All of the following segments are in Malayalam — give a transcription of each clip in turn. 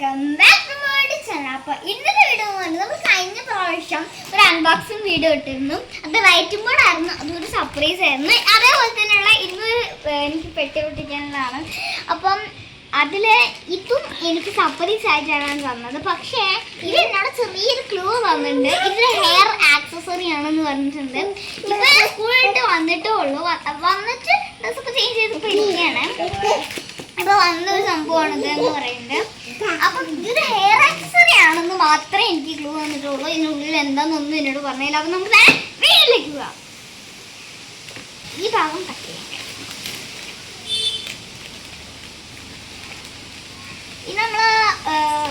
Welcome back to my channel അപ്പോൾ ഇന്നത്തെ വീഡിയോ നമ്മൾ കഴിഞ്ഞ പ്രാവശ്യം ഒരു അൺബോക്സിങ് വീഡിയോ ഇട്ടിരുന്നു. അത് വൈറ്റ് ബോർഡ് ആയിരുന്നു. അതൊരു സർപ്രൈസ് ആയിരുന്നു. അതേപോലെ തന്നെയുള്ള ഇന്ന് എനിക്ക് പെട്ടി പൊട്ടിക്കാനുള്ളതാണ് അപ്പം അതിൽ ഇതും എനിക്ക് സർപ്രൈസ് ആയിട്ടാണ് തന്നത്. പക്ഷേ ഇത് എന്നോട് ചെറിയൊരു ക്ലൂ വന്നിട്ടുണ്ട്. ഇത് ഹെയർ ആക്സസറി ആണെന്ന് പറഞ്ഞിട്ടുണ്ട്. ഞാൻ സ്കൂളിട്ട് വന്നിട്ടേ ഉള്ളൂ. വന്നിട്ട് ഡ്രസ്സൊക്കെ ചേഞ്ച് ചെയ്ത് പിടിക്കുകയാണ് അപ്പൊ വന്നൊരു സംഭവമാണ് ഇതെന്ന് പറയുന്നത്. അപ്പൊ ഇത് ഹെയർ ആക്സറി ആണെന്ന് മാത്രമേ എനിക്ക് ക്ലൂ വന്നിട്ടുള്ളൂ. ഇതിനുള്ളിൽ എന്താണെന്നൊന്നും എന്നോട് പറഞ്ഞില്ല. അപ്പൊ നമുക്ക് വീട്ടിലേക്ക് പോവാം. ഈ ഭാഗം കട്ട് ഇനി നമ്മൾ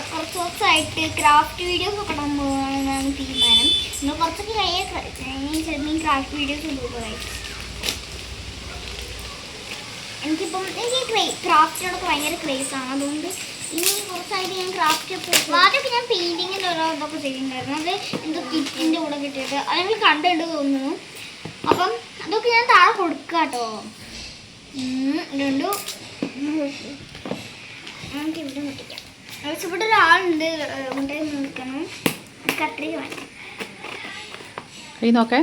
കുറച്ച് ദിവസമായിട്ട് ക്രാഫ്റ്റ് വീഡിയോസ് ഒക്കെ ഇടാൻ പോകാനാണ് തീരുമാനം. നമ്മൾ കുറച്ചൊക്കെ കഴിയാൻ ചെറിയ ക്രാഫ്റ്റ് വീഡിയോസ് ഇടുക എനിക്കിപ്പം എനിക്ക് ക്രാഫ്റ്റിനോടൊക്കെ ഭയങ്കര ആണ്. അതുകൊണ്ട് ഇനി കുറച്ചായിട്ട് ഞാൻ ക്രാഫ്റ്റ് ആദ്യമൊക്കെ ഞാൻ പെയിന്റിങ്ങിന്റെ ഓരോ ഇതൊക്കെ ചെയ്യുന്നുണ്ടായിരുന്നു അത് എന്തോ കിറ്റിന്റെ കൂടെ കിട്ടിയിട്ട് അല്ലെങ്കിൽ കണ്ടിട്ട് തോന്നുന്നു. അപ്പം അതൊക്കെ ഞാൻ താഴെ കൊടുക്കുക കേട്ടോ രണ്ടു നമുക്ക് ഇവിടെ മുട്ടിക്കാം. ഇവിടെ ഒരാളുണ്ട്. കൊണ്ടുപോയി നിൽക്കണം. കത്രിക വേണം കൈ നോക്കേ.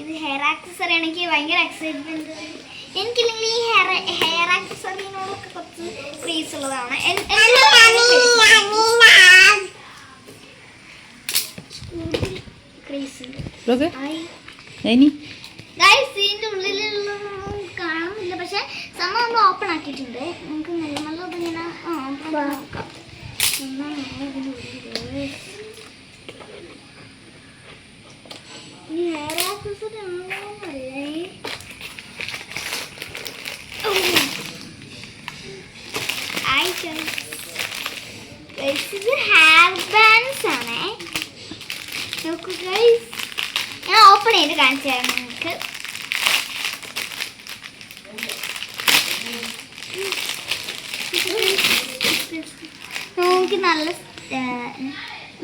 ഇത് ഹെയർ ആക്സസറി എനിക്ക് ഭയങ്കര എക്സൈറ്റ്മെന്റ് എനിക്കില്ലെങ്കിൽ ഈ ഹെയർ ഹെയർ ആക്സസറിനോടൊക്കെ കുറച്ച് ക്രീസ് ഉള്ളതാണ്. ഇതിന്റെ ഉള്ളിലുള്ളതൊന്നും കാണുന്നില്ല പക്ഷെ സംഭവം നമ്മൾ ഓപ്പൺ ആക്കിയിട്ടുണ്ട്. നമുക്ക് നല്ല നല്ല ഇതിങ്ങനെ ആക്കി നോക്കാം. ഈ ഹെയർ ആക്സസറി ആണോന്നല്ലേ ഹായ് ഗൈസ് ഇത് ഹെയർ ബാൻഡ്സ് ആണേ. നോക്കൂ ഗൈസ് ഞാൻ ഓപ്പൺ ചെയ്ത് കാണിച്ചു തരാം നിങ്ങൾക്ക്. നോക്കി നല്ല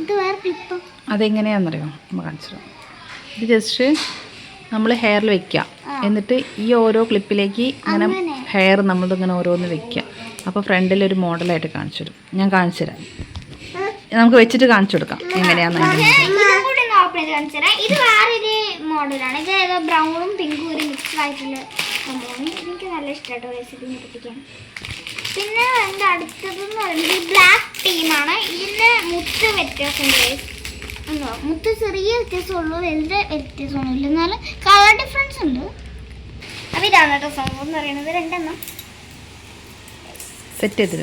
ഇത് വേറെ ക്ലിപ്പ് അതെങ്ങനെയാണെന്നറിയോ? നമ്മൾ കാണിച്ചു. ഇത് ജസ്റ്റ് നമ്മൾ ഹെയറിൽ വെക്കുക. എന്നിട്ട് ഈ ഓരോ ക്ലിപ്പിലേക്ക് ഇങ്ങനെ. ഹെയർ നമ്മളിങ്ങനെ ഓരോന്ന് വെക്കുക അപ്പോൾ ഫ്രണ്ടിൽ ഒരു മോഡലായിട്ട് കാണിച്ചു തരും. ഞാൻ കാണിച്ചു തരാം. നമുക്ക് വെച്ചിട്ട് കാണിച്ചു കൊടുക്കാം. എങ്ങനെയാണെന്ന് ഇതും വേറൊരു മോഡലാണ്. ഇത് ഏതോ ബ്രൗണും പിങ്കും ഒരു മിക്സ് ആയിട്ടുള്ള സംഭവമാണ്. എനിക്ക് നല്ല ഇഷ്ടമായിട്ടോ പിന്നെ എന്റെ അടുത്തതെന്ന് പറയുന്നത് ബ്ലാക്ക് ടീമാണ് ഇതിന്റെ മുത്ത് വ്യത്യാസമുണ്ട്. മുത്ത് ചെറിയ വ്യത്യാസമുള്ളൂ വലുത് വ്യത്യാസമൊന്നുമില്ല. എന്നാലും കളർ ഡിഫറൻസ് ഉണ്ട്. അപ്പോൾ ഇതാണ് കേട്ടോ സംഭവം എന്ന് പറയുന്നത്. രണ്ടെണ്ണം. സെറ്റ് ചെയ്ത്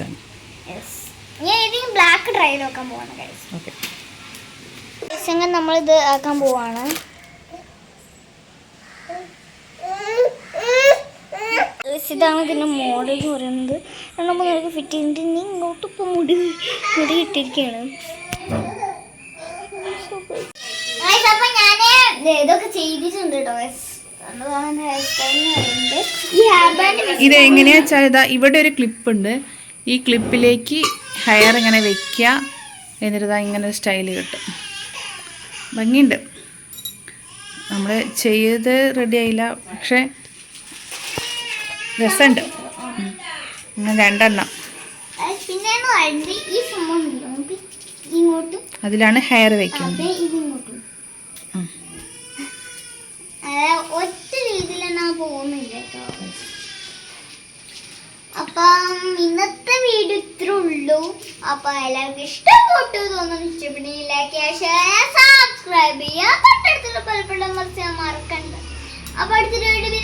യെസ് ഞാൻ ഇത് ബ്ലാക്ക് ഡ്രൈയിൽ നോക്കാൻ പോവാണ് ഓക്കെ അങ്ങനെ നമ്മളിത് ആക്കാൻ പോവാണ്. ഇതാണ് ഇതിന്റെ മോഡൽ എന്ന് പറയുന്നത്. നമ്മൾ നമുക്ക് ഫിറ്റ് ചെയ്തിട്ട് ഇനി ഇങ്ങോട്ട് ഇപ്പോൾ മുടി മുടി ഇട്ടിരിക്കുകയാണ് ഇതൊക്കെ ചെയ്തിട്ടുണ്ട് കേട്ടോ ഹെയർ കണ്ടതാണ് ഇത് എങ്ങനെയാ വെച്ചാൽ ഇതാ ഇവിടെ ഒരു ക്ലിപ്പ് ഉണ്ട്. ഈ ക്ലിപ്പിലേക്ക് ഹെയർ ഇങ്ങനെ വെക്കുക എന്നിട്ട് ഇതാ ഇങ്ങനെ ഒരു സ്റ്റൈൽ കിട്ടും ഭംഗിയുണ്ട്. നമ്മൾ ചെയ്ത് റെഡി ആയില്ല. പക്ഷേ രസമുണ്ട്. രണ്ടെണ്ണം. അതിലാണ് ഹെയർ വെക്കുന്നത്. ഒറ്റ രീതിയിലാണ് പോകുന്നില്ല കേട്ടോ. അപ്പം ഇന്നത്തെ വീഡിയോ ഇത്ര ഉള്ളൂ. അപ്പൊ എല്ലാവർക്കും ഇഷ്ടപ്പെട്ടു തോന്നുന്നു. ഇഷ്ടപ്പെട്ടെങ്കിൽ ലൈക്ക് സബ്സ്ക്രൈബ് ചെയ്യുക തൊട്ടടുത്തുള്ള മറക്കണ്ട. അപ്പൊ അടുത്തൊരു വീഡിയോ